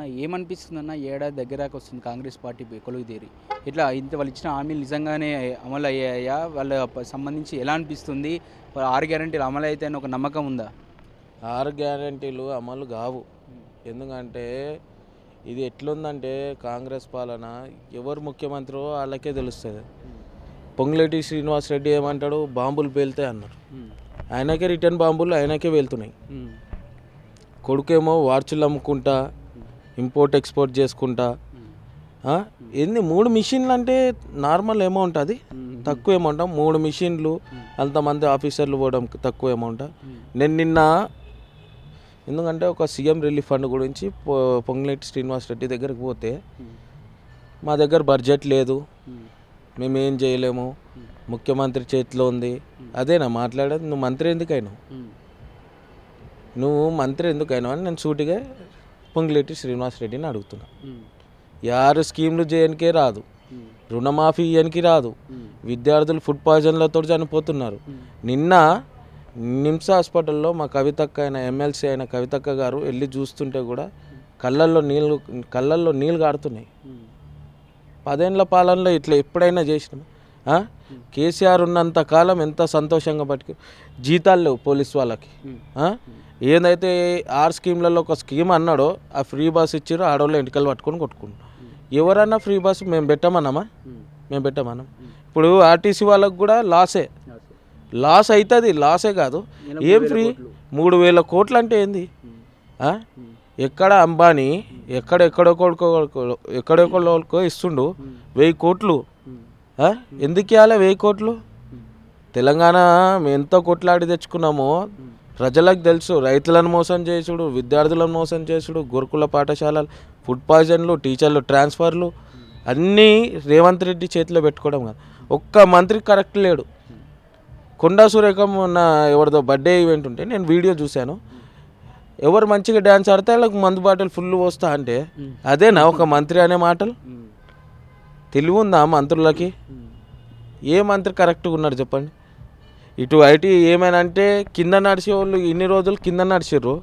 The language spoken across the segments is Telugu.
అన్న ఏమనిపిస్తుందన్న ఏడాది దగ్గరకు వస్తుంది కాంగ్రెస్ పార్టీ కొలువు తీరి ఇట్లా ఇంత వాళ్ళు ఇచ్చిన హామీలు నిజంగానే అమలు అయ్యాయా? వాళ్ళ సంబంధించి ఎలా అనిపిస్తుంది? ఆరు గ్యారంటీలు అమలు అయితే అని ఒక నమ్మకం ఉందా? ఆరు గ్యారంటీలు అమలు కావు. ఎందుకంటే ఇది ఎట్లుందంటే కాంగ్రెస్ పాలన ఎవరు ముఖ్యమంత్రో వాళ్ళకే తెలుస్తుంది. పొంగులేటి శ్రీనివాస్ రెడ్డి ఏమంటాడు? బాంబులు పేలుతాయి అన్నారు. ఆయనకే రిటర్న్ బాంబులు ఆయనకే వెళ్తున్నాయి కొడుకేమో వార్చులు అమ్ముకుంటా ఇంపోర్ట్ ఎక్స్పోర్ట్ చేసుకుంటా? ఏంది మూడు మిషన్లు అంటే నార్మల్ అమౌంట్ అది. తక్కువ అమౌంట్ మూడు మిషన్లు అంతమంది ఆఫీసర్లు పోవడం తక్కువ అమౌంట్ నేను నిన్న ఎందుకంటే ఒక సీఎం రిలీఫ్ ఫండ్ గురించి పొ- పొంగులేటి శ్రీనివాస్ రెడ్డి దగ్గరికి పోతే మా దగ్గర బడ్జెట్ లేదు. మేము. ఏం చేయలేము. ముఖ్యమంత్రి చేతిలో ఉంది. అదేనా మాట్లాడేది. నువ్వు మంత్రి ఎందుకైనావు? నువ్వు మంత్రి ఎందుకైనావు అని నేను సూటిగా పొంగులేటి శ్రీనివాస్ రెడ్డిని అడుగుతున్నా. యారు స్కీమ్లు చేయనికే రాదు. రుణమాఫీ ఇయ్యనికి రాదు. విద్యార్థులు ఫుడ్ పాయిజన్లతో చనిపోతున్నారు. నిన్న నిమ్స్ హాస్పిటల్లో మా కవితక్క అయిన ఎమ్మెల్సీ అయిన కవితక్క గారు వెళ్ళి చూస్తుంటే కూడా కళ్ళల్లో నీళ్ళు కళ్ళల్లో నీళ్ళు కారుతున్నాయి పదేళ్ళ పాలనలో ఇట్లా ఎప్పుడైనా చేసినాం? కేసీఆర్ ఉన్నంత కాలం ఎంత సంతోషంగా బతికి జీతాలు లేవు పోలీస్ వాళ్ళకి? ఏదైతే ఆర్ స్కీమ్లలో ఒక స్కీమ్ అన్నాడో ఆ ఫ్రీ బస్ ఇచ్చారో ఆడవాళ్ళు ఎంటికలు పట్టుకొని కొట్టుకున్నాం ఎవరన్నా ఫ్రీ బస్ మేము పెట్టమన్నామా? మేము పెట్టమన్నాం. ఇప్పుడు ఆర్టీసీ వాళ్ళకు కూడా లాసే. లాస్ అవుతుంది లాసే కాదు. ఏం ఫ్రీ? మూడు వేల కోట్లు అంటే ఏంది? ఎక్కడ అంబానీ ఎక్కడెక్కడొకడుకో ఎక్కడెక్కడోకో ఇస్తుండు వెయ్యి కోట్లు? ఎందుకు ఇవ్వాలి వెయ్యి కోట్లు? తెలంగాణ మేము ఎంతో కొట్లాడి తెచ్చుకున్నామో ప్రజలకు తెలుసు రైతులను మోసం చేసుడు విద్యార్థులను మోసం చేసుడు గురుకుల పాఠశాలలు ఫుడ్ పాయిజన్లు టీచర్లు ట్రాన్స్ఫర్లు అన్నీ రేవంత్ రెడ్డి చేతిలో పెట్టుకోవడం కాదు. ఒక్క మంత్రి కరెక్ట్ లేడు. కొండా సురేఖం ఉన్న ఎవరిదో బర్త్డే ఈవెంట్ ఉంటే నేను వీడియో చూశాను. ఎవరు మంచిగా డ్యాన్స్ ఆడితే వాళ్ళకి మందు బాటలు ఫుల్ పోస్తా అంటే అదేనా ఒక మంత్రి అనే మాటలు? తెలివి ఉందా మంత్రులకి? ఏ మంత్రి కరెక్ట్గా ఉన్నారు చెప్పండి. ఇటు ఐటీ ఏమైనా అంటే కింద నడిచే వాళ్ళు ఇన్ని రోజులు కింద నడిచిర్రు.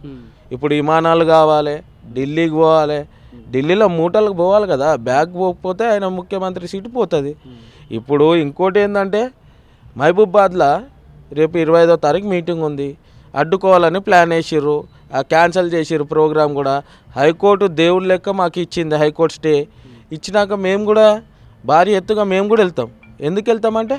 ఇప్పుడు విమానాలు కావాలి ఢిల్లీకి పోవాలి. ఢిల్లీలో మూటలకు పోవాలి కదా బ్యాగ్ పోకపోతే ఆయన ముఖ్యమంత్రి సీటు పోతుంది. ఇప్పుడు ఇంకోటి ఏంటంటే మహబూబాద్లో రేపు ఇరవై ఐదో తారీఖు మీటింగ్ ఉంది. అడ్డుకోవాలని ప్లాన్ వేసిర్రు. ఆ క్యాన్సిల్ చేసిర్రు ప్రోగ్రామ్ కూడా. హైకోర్టు దేవుడి లెక్క మాకు ఇచ్చింది హైకోర్టు స్టే. ఇచ్చినాక మేము కూడా భారీ ఎత్తుగా మేము కూడా వెళ్తాం. ఎందుకు వెళ్తామంటే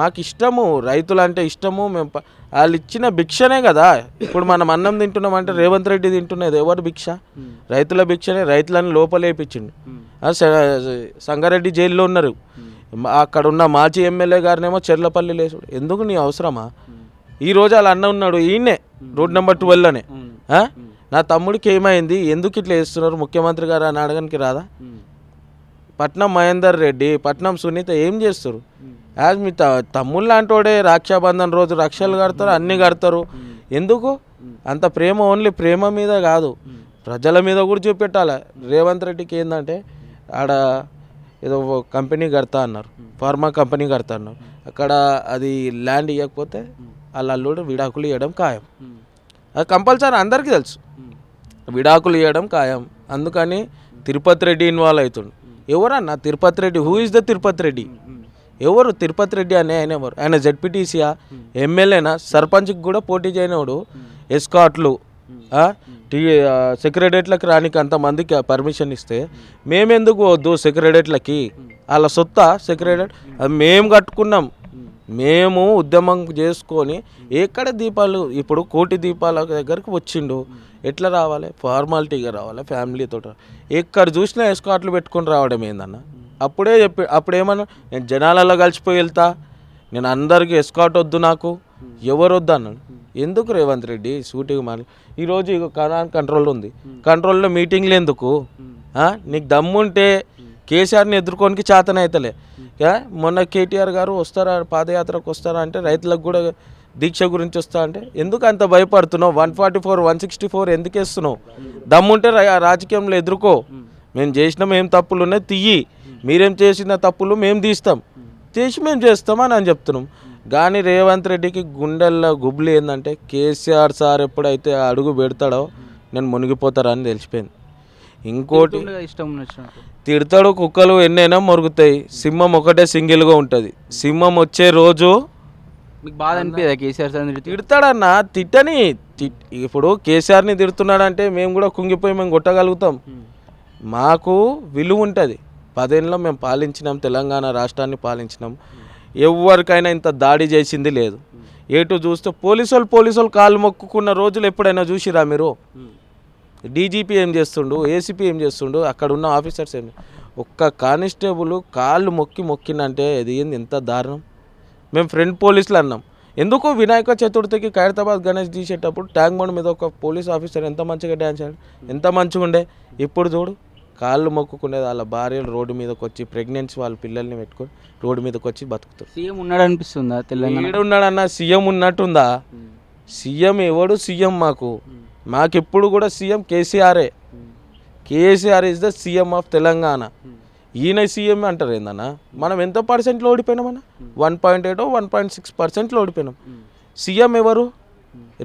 మాకు ఇష్టము రైతులు అంటే ఇష్టము మేము వాళ్ళు ఇచ్చిన భిక్షనే కదా. ఇప్పుడు మనం అన్నం తింటున్నామంటే రేవంత్ రెడ్డి తింటున్నది ఎవరు భిక్ష? రైతుల భిక్షనే రైతులను లోపలేపించిండు సంగారెడ్డి జైల్లో ఉన్నారు. అక్కడ ఉన్న మాజీ ఎమ్మెల్యే గారినేమో చెర్లపల్లి లేసుడు. ఎందుకు నీ అవసరమా? ఈ రోజు వాళ్ళ అన్న ఉన్నాడు ఈయనే. రోడ్ నెంబర్ ట్వెల్వ్లోనే? నా తమ్ముడికి ఏమైంది? ఎందుకు ఇట్లా వేస్తున్నారు ముఖ్యమంత్రి గారు అని అడగడానికి రాదా? పట్నం మహేందర్ రెడ్డి పట్నం సునీత ఏం చేస్తారు? యాజ్ మీ త తమ్ముళ్ళు లాంటోడే రక్షాబంధన్ రోజు రక్షలు కడతారు అన్నీ కడతారు. ఎందుకు? అంత ప్రేమ ఓన్లీ ప్రేమ మీద కాదు. ప్రజల మీద కూడా చూపెట్టాలి. రేవంత్ రెడ్డికి ఏంటంటే ఆడ ఏదో కంపెనీ కడతా అన్నారు. ఫార్మా కంపెనీ కడతా అన్నారు. అక్కడ అది ల్యాండ్ ఇవ్వకపోతే వాళ్ళ అల్లుడు విడాకులు ఇవ్వడం ఖాయం. అది కంపల్సరీ అందరికీ తెలుసు. విడాకులు ఇవ్వడం ఖాయం. అందుకని తిరుపతి రెడ్డి ఇన్వాల్వ్ అవుతుండు. ఎవరన్నా? Tirupati Reddy. Who is the Tirupati Reddy? ఎవరు తిరుపతి రెడ్డి అనే ఆయన ఎవరు? ఆయన జడ్పీటీసీయా? ఎమ్మెల్యేనా? సర్పంచ్కి కూడా పోటీ చేయనివాడు ఎస్కాట్లు ఆ, టీ సెక్రటరియట్లకు రానికి అంతమందికి పర్మిషన్ ఇస్తే మేమెందుకు వద్దు సెక్రటరేట్లకి వాళ్ళ సొత్త సెక్రటరేట్ అది మేము కట్టుకున్నాం. మేము ఉద్యమం చేసుకొని ఎక్కడ దీపాలు? ఇప్పుడు కోటి దీపాల దగ్గరికి వచ్చిండు. ఎట్లా రావాలి? ఫార్మాలిటీగా రావాలి ఫ్యామిలీతో ఎక్కడ చూసినా ఎస్కాట్లు పెట్టుకొని రావడం ఏందన్నా? అప్పుడే చెప్పి అప్పుడు ఏమన్నా నేను జనాలలో కలిసిపోయి వెళ్తా నేను అందరికీ ఎస్కాట్ వద్దు నాకు ఎవరు వద్దు అన్నాడు. ఎందుకు రేవంత్ రెడ్డి సూటిగా మారి ఈరోజు ఇక కరాన్ కంట్రోల్ ఉంది. కంట్రోల్లో మీటింగ్లు ఎందుకు? నీకు దమ్ముంటే కేసీఆర్ని ఎదుర్కోనికి చేతన అవుతలే మొన్న కేటీఆర్ గారు వస్తారా పాదయాత్రకు వస్తారా అంటే రైతులకు కూడా దీక్ష గురించి వస్తా అంటే ఎందుకు అంత భయపడుతున్నావు? One forty four one sixty four ఎందుకు వేస్తున్నావు? దమ్ముంటే రాజకీయంలో ఎదుర్కో. మేము చేసిన ఏం తప్పులు ఉన్నాయి తీయి మీరేం చేసిన తప్పులు మేము తీస్తాం. చేసి మేము చేస్తామని అని చెప్తున్నాం. కానీ రేవంత్ రెడ్డికి గుండెల్లో గుబులు ఏంటంటే కేసీఆర్ సార్ ఎప్పుడైతే అడుగు పెడతాడో నేను మునిగిపోతారని తెలిసిపోయింది. ఇంకోటి ఇష్టం తిడతాడు కుక్కలు ఎన్నైనా మొరుగుతాయి. సింహం ఒకటే సింగిల్గా ఉంటుంది. సింహం వచ్చే రోజు మీకు బాధ అనిపించదా కేసీఆర్ సార్ తిడితే? తిడతాడన్నా తిట్టని తిట్- ఇప్పుడు కేసీఆర్ని తిడుతున్నాడంటే మేము కూడా కుంగిపోయి మేము కొట్టగలుగుతాం. మాకు విలువ ఉంటుంది. పదేళ్ళలో మేము పాలించినాం తెలంగాణ రాష్ట్రాన్ని పాలించినాం. ఎవరికైనా ఇంత దాడి చేసింది లేదు. ఏటు చూస్తే పోలీసు వాళ్ళు పోలీసు వాళ్ళు కాళ్ళు మొక్కుకున్న రోజులు ఎప్పుడైనా చూసిరా మీరు? డీజీపీ ఏం చేస్తుండు? ఏసీపీ ఏం చేస్తుండు? అక్కడ ఉన్న ఆఫీసర్స్ ఏం ఒక్క కానిస్టేబుల్ కాళ్ళు మొక్కి మొక్కిందంటే అది ఏంది? ఎంత దారుణం? మేము ఫ్రెండ్ పోలీసులు అన్నాం. ఎందుకు వినాయక చతుర్థికి ఖైరతాబాద్ గణేష్ తీసేటప్పుడు ట్యాంక్ బండ్ మీద ఒక పోలీస్ ఆఫీసర్ ఎంత మంచిగా డ్యాన్స్ ఆడు ఎంత మంచిగా ఉండే ఇప్పుడు చూడు. కాళ్ళు మొక్కుకునేది వాళ్ళ భార్యలు రోడ్డు మీదకి వచ్చి ప్రెగ్నెన్సీ వాళ్ళ పిల్లల్ని పెట్టుకొని రోడ్డు మీదకి వచ్చి బతుకుతారు. సీఎం ఉన్నాడు అనిపిస్తుందా తెలంగాణ? ఉన్నాడన్న సీఎం ఉన్నట్టుందా? సీఎం ఎవడు? సీఎం మాకు. మాకెప్పుడు కూడా సీఎం కేసీఆరే. KCR is the CM of Telangana. ఈయన సీఎం అంటారు ఏందన్న? మనం ఎంత పర్సెంట్లో ఓడిపోయినామన్న? One point eight one point six పర్సెంట్లో ఓడిపోయినాం. సీఎం ఎవరు?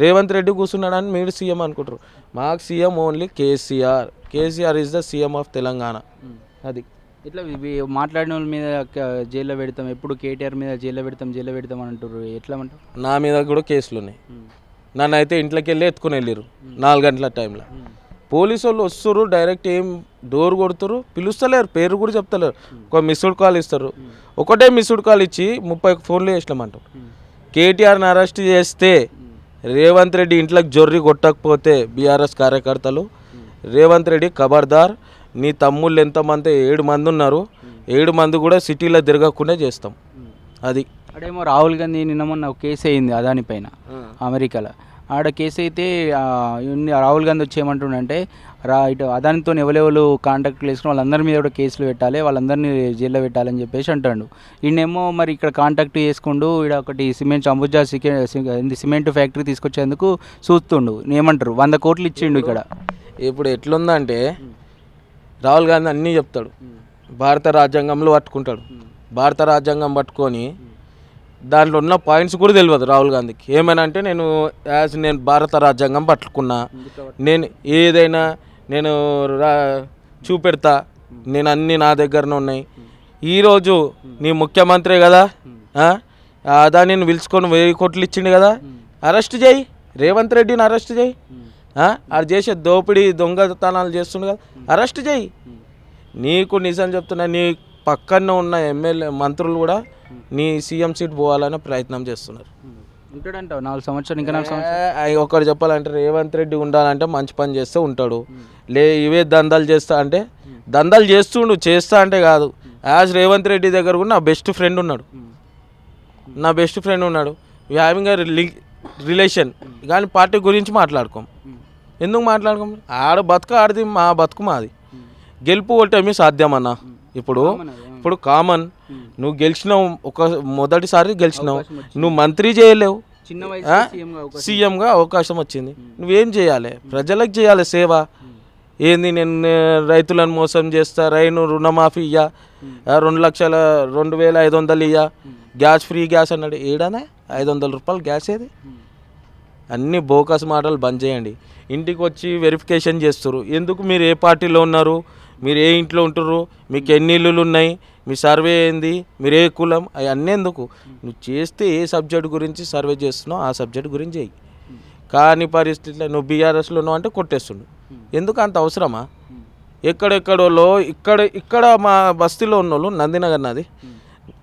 రేవంత్ రెడ్డి కూర్చున్నాడని మీరు సీఎం అనుకుంటారు. మాకు CM only KCR. KCR is the CM of Telangana. అది. ఇట్లా ఇవి మాట్లాడిన వాళ్ళ మీద జైల్లో పెడతాం ఎప్పుడు కేటీఆర్ మీద జైల్లో పెడతాం జైల్లో పెడతాం అని అంటారు ఎట్లా అంటారు? నా మీద కూడా కేసులు ఉన్నాయి. నన్ను అయితే ఇంట్లోకి వెళ్ళి ఎత్తుకుని వెళ్ళారు నాలుగు గంటల టైంలో పోలీసు వాళ్ళు వస్తారు డైరెక్ట్ ఏం డోర్ కొడుతారు పిలుస్తలేరు పేరు కూడా చెప్తలేరు. ఒక మిస్డ్ కాల్ ఇస్తారు ఒకటే మిస్డ్ కాల్ ఇచ్చి ముప్పై ఫోన్లు చేసినామంటారు. కేటీఆర్ని అరెస్ట్ చేస్తే రేవంత్ రెడ్డి ఇంట్లోకి జొర్రి కొట్టకపోతే బీఆర్ఎస్ కార్యకర్తలు. రేవంత్ రెడ్డి ఖబర్దార్ నీ తమ్ముళ్ళు ఎంతమంది? ఏడు మంది ఉన్నారు. ఏడు మంది కూడా సిటీలో తిరగకుండా చేస్తాం. అది. ఆడేమో రాహుల్ గాంధీ నిన్న మొన్న ఒక కేసు అయింది అదాని పైన అమెరికాలో. ఆడ కేసు అయితే రాహుల్ గాంధీ వచ్చి ఏమంటుండంటే రా ఇటు అదానితో ఎవరెవరు కాంటాక్ట్లు వేసుకుని వాళ్ళందరి మీద కూడా కేసులు పెట్టాలి వాళ్ళందరినీ జైల్లో పెట్టాలని చెప్పేసి అంటాడు. ఈయనేమో మరి ఇక్కడ కాంటాక్ట్ చేసుకుంటూ ఇక్కడ ఒకటి సిమెంట్ అంబుజా సిమెంట్ ఫ్యాక్టరీ తీసుకొచ్చేందుకు చూస్తుండు ఏమంటారు? వంద కోట్లు ఇచ్చిండు ఇక్కడ. ఇప్పుడు ఎట్లుందంటే రాహుల్ గాంధీ అన్నీ చెప్తాడు. భారత రాజ్యాంగంలో పట్టుకుంటాడు. భారత రాజ్యాంగం పట్టుకొని దాంట్లో ఉన్న పాయింట్స్ కూడా తెలియదు రాహుల్ గాంధీకి. ఏమైనా అంటే నేను యాజ్ నేను భారత రాజ్యాంగం పట్టుకున్నా నేను ఏదైనా నేను రా చూపెడతా నేను అన్నీ నా దగ్గరనే ఉన్నాయి. ఈరోజు నీ ముఖ్యమంత్రి కదా అదానిని పిలుచుకొని వెయ్యి కోట్లు ఇచ్చిండు కదా అరెస్ట్ చేయి. రేవంత్ రెడ్డిని అరెస్ట్ చేయి. అది చేసే దోపిడీ దొంగతనాలు చేస్తుండు కదా అరెస్ట్ చేయి. నీకు నిజం చెప్తున్నా నీ పక్కన ఉన్న ఎమ్మెల్యే మంత్రులు కూడా నీ సీఎం సీట్ పోవాలని ప్రయత్నం చేస్తున్నారు. ఉంటాడంటావు నాలుగు సంవత్సరాలు ఇంకా నాలుగు సంవత్సరాలు. ఒకటి చెప్పాలంటే రేవంత్ రెడ్డి ఉండాలంటే మంచి పని చేస్తే ఉంటాడు. లే ఇవే దందాలు చేస్తా అంటే దందాలు చేస్తుండు చేస్తా అంటే కాదు. యాజ్ రేవంత్ రెడ్డి దగ్గర కూడా నా బెస్ట్ ఫ్రెండ్ ఉన్నాడు. నా బెస్ట్ ఫ్రెండ్ ఉన్నాడు. హ్యావింగ్ రిలేషన్ కానీ పార్టీ గురించి మాట్లాడుకోం. ఎందుకు మాట్లాడుకోం? ఆడ బతుక ఆడది మా బతుకు మాది. గెలుపు ఓటమి సాధ్యమన్నా. ఇప్పుడు ఇప్పుడు కామన్. నువ్వు గెలిచినావు ఒక మొదటిసారి గెలిచినావు. నువ్వు మంత్రి చేయలేవు. సీఎంగా అవకాశం వచ్చింది. నువ్వేం చేయాలి? ప్రజలకు చేయాలి సేవ. ఏంది నేను రైతులను మోసం చేస్తా రైను రుణమాఫీ ఇయ్యా రెండు లక్షల రెండు వేల ఐదు వందలు ఇయ్యా. గ్యాస్ ఫ్రీ గ్యాస్ అన్నాడు. ఏడానే? ఐదు వందల రూపాయలు గ్యాస్ ఏది? అన్ని బోకస్ మాటలు బంద్ చేయండి. ఇంటికి వచ్చి వెరిఫికేషన్ చేస్తారు ఎందుకు మీరు ఏ పార్టీలో ఉన్నారు? మీరు ఏ ఇంట్లో ఉంటుర్రు? మీకు ఎన్ని ఇల్లులు ఉన్నాయి? మీ సర్వే ఏంది? మీరే ఏ కులం అవన్నీ ఎందుకు? నువ్వు చేస్తే ఏ సబ్జెక్ట్ గురించి సర్వే చేస్తున్నావు ఆ సబ్జెక్ట్ గురించి చెయ్యి. కానీ పరిస్థితిలో నువ్వు బీఆర్ఎస్లో ఉన్నావు అంటే కొట్టేస్తుండు. ఎందుకు అంత అవసరమా? ఎక్కడెక్కడోలో ఇక్కడ ఇక్కడ మా బస్తీలో ఉన్నోళ్ళు నందినగర్ నాది.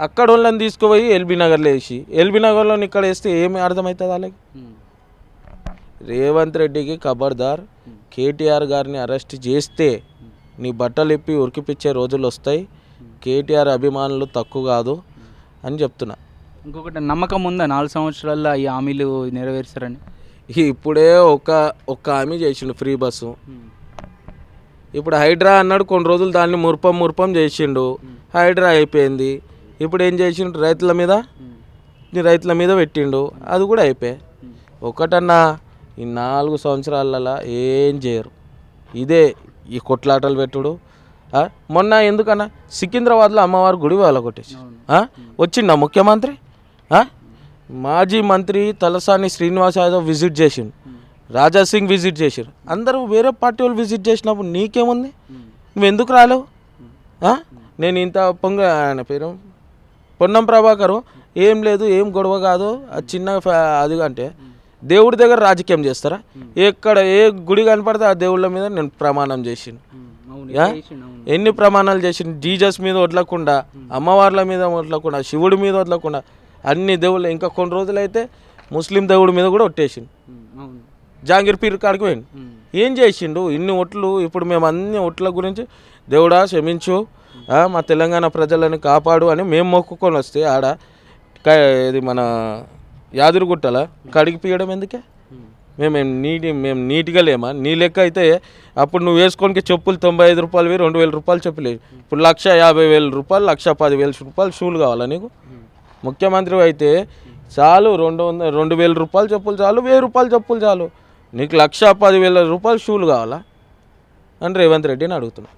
అక్కడ వాళ్ళని తీసుకుపోయి ఎల్బీ నగర్లో వేసి ఎల్బీ నగర్లో ఇక్కడ వేస్తే ఏమి అర్థమవుతుంది వాళ్ళకి? రేవంత్ రెడ్డికి ఖబర్దార్ కేటీఆర్ గారిని అరెస్ట్ చేస్తే నీ బట్టలు ఇప్పి ఉరికిపిచ్చే రోజులు వస్తాయి. కేటీఆర్ అభిమానులు తక్కువ కాదు అని చెప్తున్నా. ఇంకొకటి నమ్మకం ఉందా? నాలుగు సంవత్సరాల్లో ఈ హామీలు నెరవేరుస్తారని. ఇప్పుడే ఒక ఒక్క హామీ చేసిండు ఫ్రీ బస్సు. ఇప్పుడు హైడ్రా అన్నాడు కొన్ని రోజులు దాన్ని ముర్పం ముర్పం చేసిండు. హైడ్రా అయిపోయింది. ఇప్పుడు ఏం చేసిండు? రైతుల మీద? రైతుల మీద పెట్టిండు. అది కూడా అయిపోయి. ఒకటన్నా ఈ నాలుగు సంవత్సరాలలో ఏం చేయరు. ఇదే ఈ కొట్లాటలు పెట్టుడు? మొన్న ఎందుకన్నా? సికింద్రాబాద్లో అమ్మవారి గుడి వాళ్ళ కొట్టేసి. వచ్చిండా ముఖ్యమంత్రి? మాజీ మంత్రి తలసాని శ్రీనివాస్ యాదవ్ విజిట్ చేసిండు. రాజా సింగ్ విజిట్ చేసిరు అందరూ వేరే పార్టీ వాళ్ళు విజిట్ చేసినప్పుడు నీకేముంది? నువ్వు ఎందుకు రాలేవు? నేను ఇంత పొంగ ఆయన పేరు? పొన్నం ప్రభాకరు ఏం లేదు ఏం గొడవ కాదు. అది చిన్న అది అంటే దేవుడి దగ్గర రాజకీయం చేస్తారా? ఎక్కడ ఏ గుడి కనపడితే ఆ దేవుళ్ళ మీద నేను ప్రమాణం చేసిండు. ఎన్ని ప్రమాణాలు చేసిండు? జీజస్ మీద వదలకుండా అమ్మవార్ల మీద వదలకుండా శివుడి మీద వదలకుండా అన్ని దేవుళ్ళు ఇంకా కొన్ని రోజులైతే ముస్లిం దేవుడి మీద కూడా ఒట్టేసిండు. జాంగీర్ పీర్ కాడికి పోయిండు. ఏం చేసిండు? ఇన్ని ఒట్లు ఇప్పుడు మేము అన్ని ఒట్ల గురించి దేవుడా క్షమించు మా తెలంగాణ ప్రజలను కాపాడు అని మేము మొక్కుకొని వస్తే ఆడ ఇది మన యాదురుగుట్టల కడిగి పీయడం ఎందుకే? మేము ఏం నీటి మేము నీట్గా లేమా? నీ లెక్క అయితే అప్పుడు నువ్వు వేసుకోనికి చెప్పులు తొంభై ఐదు రూపాయలు రెండు వేల రూపాయలు చెప్పులే ఇప్పుడు లక్ష యాభై వేల రూపాయలు లక్ష పది వేల రూపాయలు షూలు కావాలా నీకు? ముఖ్యమంత్రి అయితే చాలు రెండు వందల రెండు వేల రూపాయలు చెప్పులు చాలు వెయ్యి రూపాయలు చెప్పులు చాలు. నీకు లక్ష పది వేల రూపాయలు షూలు కావాలా? అని రేవంత్ రెడ్డిని అడుగుతున్నా.